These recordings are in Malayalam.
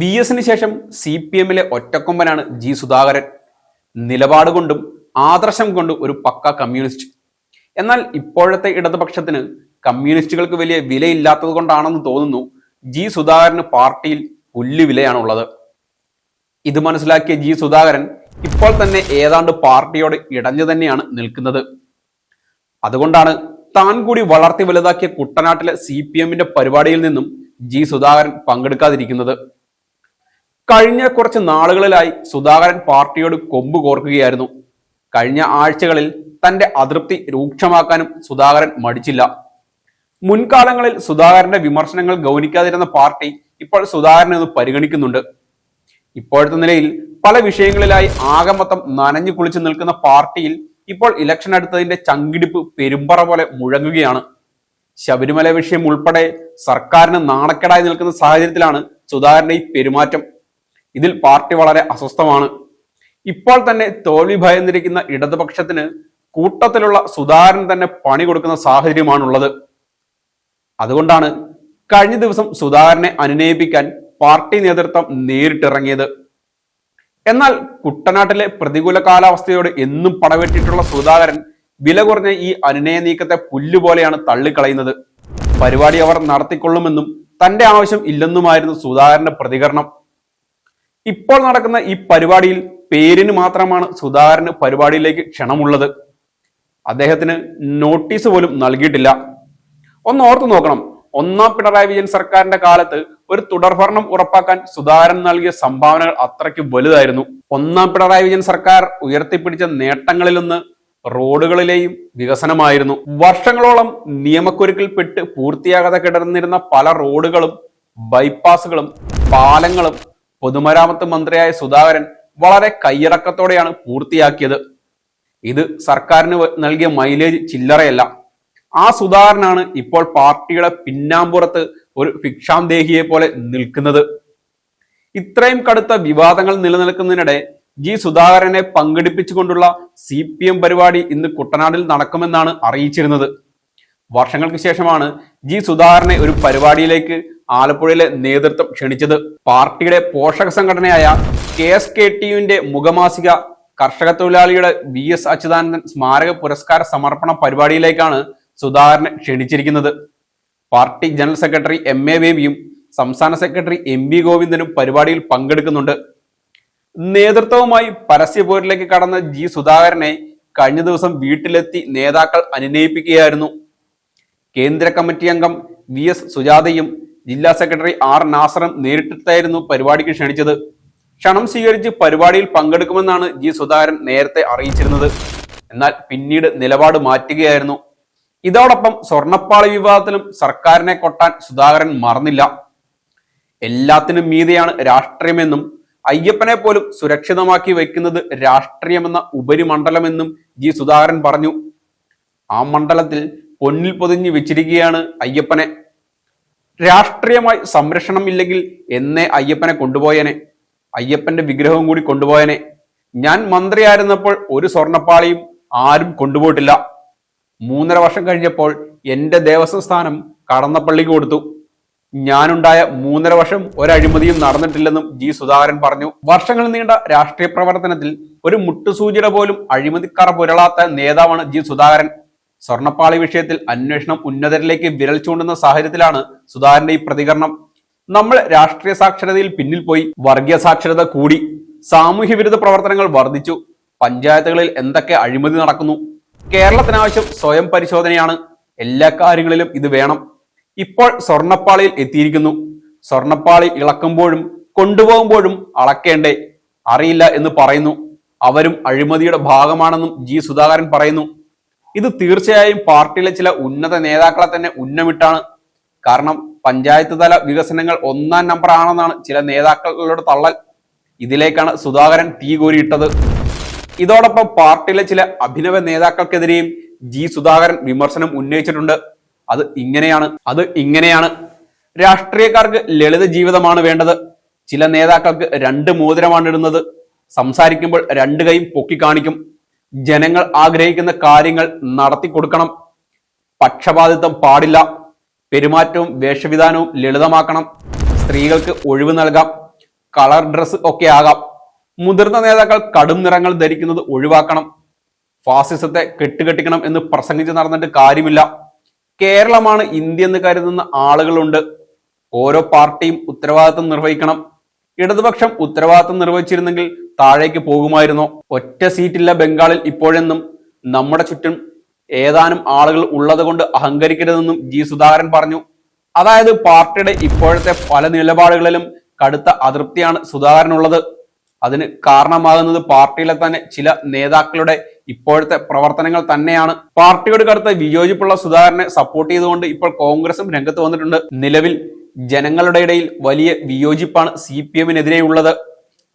വി എസിന് ശേഷം സി പി എമ്മിലെ ഒറ്റക്കൊമ്പനാണ് ജി സുധാകരൻ. നിലപാട് കൊണ്ടും ആദർശം കൊണ്ടും ഒരു പക്ക കമ്മ്യൂണിസ്റ്റ്. എന്നാൽ ഇപ്പോഴത്തെ ഇടതുപക്ഷത്തിന് കമ്മ്യൂണിസ്റ്റുകൾക്ക് വലിയ വിലയില്ലാത്തത് കൊണ്ടാണെന്ന് തോന്നുന്നു ജി സുധാകരന് പാർട്ടിയിൽ പുല്ല് വിലയാണുള്ളത്. ഇത് മനസ്സിലാക്കിയ ജി സുധാകരൻ ഇപ്പോൾ തന്നെ ഏതാണ്ട് പാർട്ടിയോട് ഇടഞ്ഞു തന്നെയാണ് നിൽക്കുന്നത്. അതുകൊണ്ടാണ് താൻ കൂടി വളർത്തി വലുതാക്കിയ കുട്ടനാട്ടിലെ സി പി എമ്മിന്റെ പരിപാടിയിൽ നിന്നും ജി സുധാകരൻ പങ്കെടുക്കാതിരിക്കുന്നത്. കഴിഞ്ഞ കുറച്ച് നാളുകളിലായി സുധാകരൻ പാർട്ടിയോട് കൊമ്പ് കോർക്കുകയായിരുന്നു. കഴിഞ്ഞ ആഴ്ചകളിൽ തന്റെ അതൃപ്തി രൂക്ഷമാക്കാനും സുധാകരൻ മടിച്ചില്ല. മുൻകാലങ്ങളിൽ സുധാകരന്റെ വിമർശനങ്ങൾ ഗൗനിക്കാതിരുന്ന പാർട്ടി ഇപ്പോൾ സുധാകരനെ ഒന്ന് പരിഗണിക്കുന്നുണ്ട്. ഇപ്പോഴത്തെ നിലയിൽ പല വിഷയങ്ങളിലായി ആകമൊത്തം നനഞ്ഞു കുളിച്ചു നിൽക്കുന്ന പാർട്ടിയിൽ ഇപ്പോൾ ഇലക്ഷൻ അടുത്തതിന്റെ ചങ്കിടിപ്പ് പെരുമ്പറ പോലെ മുഴങ്ങുകയാണ്. ശബരിമല വിഷയം ഉൾപ്പെടെ സർക്കാരിന് നാണക്കേടായി നിൽക്കുന്ന സാഹചര്യത്തിലാണ് സുധാകരന്റെ ഈ പെരുമാറ്റം. ഇതിൽ പാർട്ടി വളരെ അസ്വസ്ഥമാണ്. ഇപ്പോൾ തന്നെ തോൽവി ഭയന്നിരിക്കുന്ന ഇടതുപക്ഷത്തിന് കൂട്ടത്തിലുള്ള സുധാകരൻ തന്നെ പണി കൊടുക്കുന്ന സാഹചര്യമാണുള്ളത്. അതുകൊണ്ടാണ് കഴിഞ്ഞ ദിവസം സുധാകരനെ അനുനയിപ്പിക്കാൻ പാർട്ടി നേതൃത്വം നേരിട്ടിറങ്ങിയത്. എന്നാൽ കുട്ടനാട്ടിലെ പ്രതികൂല കാലാവസ്ഥയോട് എന്നും പടവെട്ടിട്ടുള്ള സുധാകരൻ വില കുറഞ്ഞ ഈ അനുനയ നീക്കത്തെ പുല്ലുപോലെയാണ് തള്ളിക്കളയുന്നത്. പരിപാടി അവർ നടത്തിക്കൊള്ളുമെന്നും തന്റെ ആവശ്യം ഇല്ലെന്നുമായിരുന്നു സുധാകരന്റെ പ്രതികരണം. ഇപ്പോൾ നടക്കുന്ന ഈ പരിപാടിയിൽ പേരിന് മാത്രമാണ് സുധാകരന് പരിപാടിയിലേക്ക് ക്ഷണമുള്ളത്. അദ്ദേഹത്തിന് നോട്ടീസ് പോലും നൽകിയിട്ടില്ല. ഒന്ന് ഓർത്തു നോക്കണം. ഒന്നാം പിണറായി വിജയൻ സർക്കാരിന്റെ കാലത്ത് ഒരു തുടർഭരണം ഉറപ്പാക്കാൻ സുധാകരൻ നൽകിയ സംഭാവനകൾ അത്രയ്ക്ക് വലുതായിരുന്നു. ഒന്നാം പിണറായി വിജയൻ സർക്കാർ ഉയർത്തിപ്പിടിച്ച നേട്ടങ്ങളിലൊന്ന് റോഡുകളിലെയും വികസനമായിരുന്നു. വർഷങ്ങളോളം നിയമക്കുരുക്കിൽപ്പെട്ട് പൂർത്തിയാകാതെ കിടന്നിരുന്ന പല റോഡുകളും ബൈപ്പാസുകളും പാലങ്ങളും പൊതുമരാമത്ത് മന്ത്രിയായ സുധാകരൻ വളരെ കയ്യടക്കത്തോടെയാണ് പൂർത്തിയാക്കിയത്. ഇത് സർക്കാരിന് നൽകിയ മൈലേജ് ചില്ലറയല്ല. ആ സുധാകരനാണ് ഇപ്പോൾ പാർട്ടിയുടെ പിന്നാമ്പുറത്ത് ഒരു ഭിക്ഷാന്തേഹിയെ പോലെ നിൽക്കുന്നത്. ഇത്രയും കടുത്ത വിവാദങ്ങൾ നിലനിൽക്കുന്നതിനിടെ ജി സുധാകരനെ പങ്കെടുപ്പിച്ചുകൊണ്ടുള്ള സി പി എം പരിപാടി ഇന്ന് കുട്ടനാടിൽ നടക്കുമെന്നാണ് അറിയിച്ചിരുന്നത്. വർഷങ്ങൾക്ക് ശേഷമാണ് ജി സുധാകരനെ ഒരു പരിപാടിയിലേക്ക് ആലപ്പുഴയിലെ നേതൃത്വം ക്ഷണിച്ചത്. പാർട്ടിയുടെ പോഷക സംഘടനയായ കെ എസ് കെ ടിയുവിന്റെ മുഖമാസിക കർഷക തൊഴിലാളിയുടെ വി എസ് അച്യുതാനന്ദൻ സ്മാരക പുരസ്കാര സമർപ്പണ പരിപാടിയിലേക്കാണ് സുധാകരനെ ക്ഷണിച്ചിരിക്കുന്നത്. Party general secretary M A ബേബിയും സംസ്ഥാന സെക്രട്ടറി എം വി ഗോവിന്ദനും പരിപാടിയിൽ പങ്കെടുക്കുന്നുണ്ട്. നേതൃത്വവുമായി പരസ്യപോരിലേക്ക് കടന്ന ജി സുധാകരനെ കഴിഞ്ഞ ദിവസം വീട്ടിലെത്തി നേതാക്കൾ അനുനയിപ്പിക്കുകയായിരുന്നു. കേന്ദ്ര കമ്മിറ്റി അംഗം വി എസ് സുജാതയും ജില്ലാ സെക്രട്ടറി ആർ നാസറും നേരിട്ടെത്തായിരുന്നു പരിപാടിക്ക് ക്ഷണിച്ചത്. ക്ഷണം സ്വീകരിച്ച് പരിപാടിയിൽ പങ്കെടുക്കുമെന്നാണ് ജി സുധാകരൻ നേരത്തെ അറിയിച്ചിരുന്നത്. എന്നാൽ പിന്നീട് നിലപാട് മാറ്റുകയായിരുന്നു. ഇതോടൊപ്പം സ്വർണപ്പാളി വിവാദത്തിലും സർക്കാരിനെ കൊട്ടാൻ സുധാകരൻ മറന്നില്ല. എല്ലാത്തിനും മീതെയാണ് രാഷ്ട്രീയമെന്നും അയ്യപ്പനെ പോലും സുരക്ഷിതമാക്കി വയ്ക്കുന്നത് രാഷ്ട്രീയമെന്ന ഉപരിമണ്ഡലമെന്നും ജി സുധാകരൻ പറഞ്ഞു. ആ മണ്ഡലത്തിൽ പൊന്നിൽ പൊതിഞ്ഞു വെച്ചിരിക്കുകയാണ് അയ്യപ്പനെ. രാഷ്ട്രീയമായി സംരക്ഷണം ഇല്ലെങ്കിൽ എന്നെ അയ്യപ്പനെ കൊണ്ടുപോയനെ. അയ്യപ്പന്റെ വിഗ്രഹവും കൂടി കൊണ്ടുപോയനെ. ഞാൻ മന്ത്രിയായിരുന്നപ്പോൾ ഒരു സ്വർണപ്പാളിയും ആരും കൊണ്ടുപോയിട്ടില്ല. മൂന്നര വർഷം കഴിഞ്ഞപ്പോൾ എന്റെ ദേവസ്വം സ്ഥാനം കടന്നപ്പള്ളിക്ക് കൊടുത്തു. ഞാനുണ്ടായ മൂന്നര വർഷം ഒരഴിമതിയും നടന്നിട്ടില്ലെന്നും ജി സുധാകരൻ പറഞ്ഞു. വർഷങ്ങൾ നീണ്ട രാഷ്ട്രീയ പ്രവർത്തനത്തിൽ ഒരു മുട്ടുസൂചിയുടെ പോലും അഴിമതിക്കറ പുരളാത്ത നേതാവാണ് ജി സുധാകരൻ. സ്വർണപ്പാളി വിഷയത്തിൽ അന്വേഷണം ഉന്നതരിലേക്ക് വിരൽ ചൂണ്ടുന്ന സാഹചര്യത്തിലാണ് സുധാകരന്റെ ഈ പ്രതികരണം. നമ്മൾ രാഷ്ട്രീയ സാക്ഷരതയിൽ പിന്നിൽ പോയി വർഗീയ സാക്ഷരത കൂടി സാമൂഹ്യ വിരുദ്ധ പ്രവർത്തനങ്ങൾ വർദ്ധിച്ചു പഞ്ചായത്തുകളിൽ എന്തൊക്കെ അഴിമതി നടക്കുന്നു കേരളത്തിനാവശ്യം സ്വയം പരിശോധനയാണ് എല്ലാ കാര്യങ്ങളിലും ഇത് വേണം. ഇപ്പോൾ സ്വർണപ്പാളിയിൽ എത്തിയിരിക്കുന്നു. സ്വർണപ്പാളി ഇളക്കുമ്പോഴും കൊണ്ടുപോകുമ്പോഴും അളക്കേണ്ടേ? അറിയില്ല എന്ന് പറയുന്നു. അവരും അഴിമതിയുടെ ഭാഗമാണെന്നും ജി സുധാകരൻ പറയുന്നു. ഇത് തീർച്ചയായും പാർട്ടിയിലെ ചില ഉന്നത നേതാക്കളെ തന്നെ ഉന്നമിട്ടാണ്. കാരണം പഞ്ചായത്ത് തല വികസനങ്ങൾ ഒന്നാം നമ്പർ ആണെന്നാണ് ചില നേതാക്കളുടെ തള്ളൽ. ഇതിലേക്കാണ് സുധാകരൻ തീ കോരിയിട്ടത്. ഇതോടൊപ്പം പാർട്ടിയിലെ ചില അഭിനവ നേതാക്കൾക്കെതിരെയും ജി സുധാകരൻ വിമർശനം ഉന്നയിച്ചിട്ടുണ്ട്. അത് ഇങ്ങനെയാണ് അത് ഇങ്ങനെയാണ്. രാഷ്ട്രീയക്കാർക്ക് ലളിത ജീവിതമാണ് വേണ്ടത്. ചില നേതാക്കൾക്ക് രണ്ട് മോതിരമാണ് ഇടുന്നത്. സംസാരിക്കുമ്പോൾ രണ്ട് കൈയും പൊക്കി കാണിക്കും. ജനങ്ങൾ ആഗ്രഹിക്കുന്ന കാര്യങ്ങൾ നടത്തി കൊടുക്കണം. പക്ഷപാതിത്വം പാടില്ല. പെരുമാറ്റവും വേഷവിധാനവും ലളിതമാക്കണം. സ്ത്രീകൾക്ക് ഒഴിവ് നൽകാം. കളർ ഡ്രസ് ഒക്കെ ആകാം. മുതിർന്ന നേതാക്കൾ കടും നിറങ്ങൾ ധരിക്കുന്നത് ഒഴിവാക്കണം. ഫാസിസത്തെ കെട്ടുകെട്ടിക്കണം എന്ന് പ്രസംഗിച്ച് നടന്നിട്ട് കാര്യമില്ല. കേരളമാണ് ഇന്ത്യ എന്ന് കരുതുന്ന ആളുകളുണ്ട്. ഓരോ പാർട്ടിയും ഉത്തരവാദിത്വം നിർവഹിക്കണം. ഇടതുപക്ഷം ഉത്തരവാദിത്വം നിർവഹിച്ചിരുന്നെങ്കിൽ താഴേക്ക് പോകുമായിരുന്നോ. ഒറ്റ സീറ്റില്ല ബംഗാളിൽ ഇപ്പോഴെന്നും നമ്മുടെ ചുറ്റും ഏതാനും ആളുകൾ ഉള്ളത് കൊണ്ട് അഹങ്കരിക്കരുതെന്നും ജി സുധാകരൻ പറഞ്ഞു. അതായത് പാർട്ടിയുടെ ഇപ്പോഴത്തെ പല നിലപാടുകളിലും കടുത്ത അതൃപ്തിയാണ് സുധാകരനുള്ളത്. അതിന് കാരണമാകുന്നത് പാർട്ടിയിലെ തന്നെ ചില നേതാക്കളുടെ ഇപ്പോഴത്തെ പ്രവർത്തനങ്ങൾ തന്നെയാണ്. പാർട്ടിയോട് കടുത്ത വിയോജിപ്പുള്ള സുധാകരനെ സപ്പോർട്ട് ചെയ്തുകൊണ്ട് ഇപ്പോൾ കോൺഗ്രസും രംഗത്ത് വന്നിട്ടുണ്ട്. നിലവിൽ ജനങ്ങളുടെ ഇടയിൽ വലിയ വിയോജിപ്പാണ് സി പി എമ്മിനെതിരെയുള്ളത്.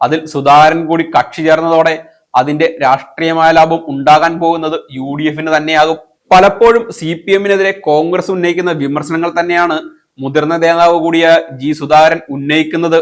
അതിൽ സുധാകരൻ കൂടി കക്ഷി ചേർന്നതോടെ അതിന്റെ രാഷ്ട്രീയമായ ലാഭം ഉണ്ടാകാൻ പോകുന്നത് യു ഡി എഫിന് തന്നെയാകും. പലപ്പോഴും സി പി എമ്മിനെതിരെ കോൺഗ്രസ് ഉന്നയിക്കുന്ന വിമർശനങ്ങൾ തന്നെയാണ് മുതിർന്ന നേതാവ് കൂടിയ ജി സുധാകരൻ ഉന്നയിക്കുന്നത്.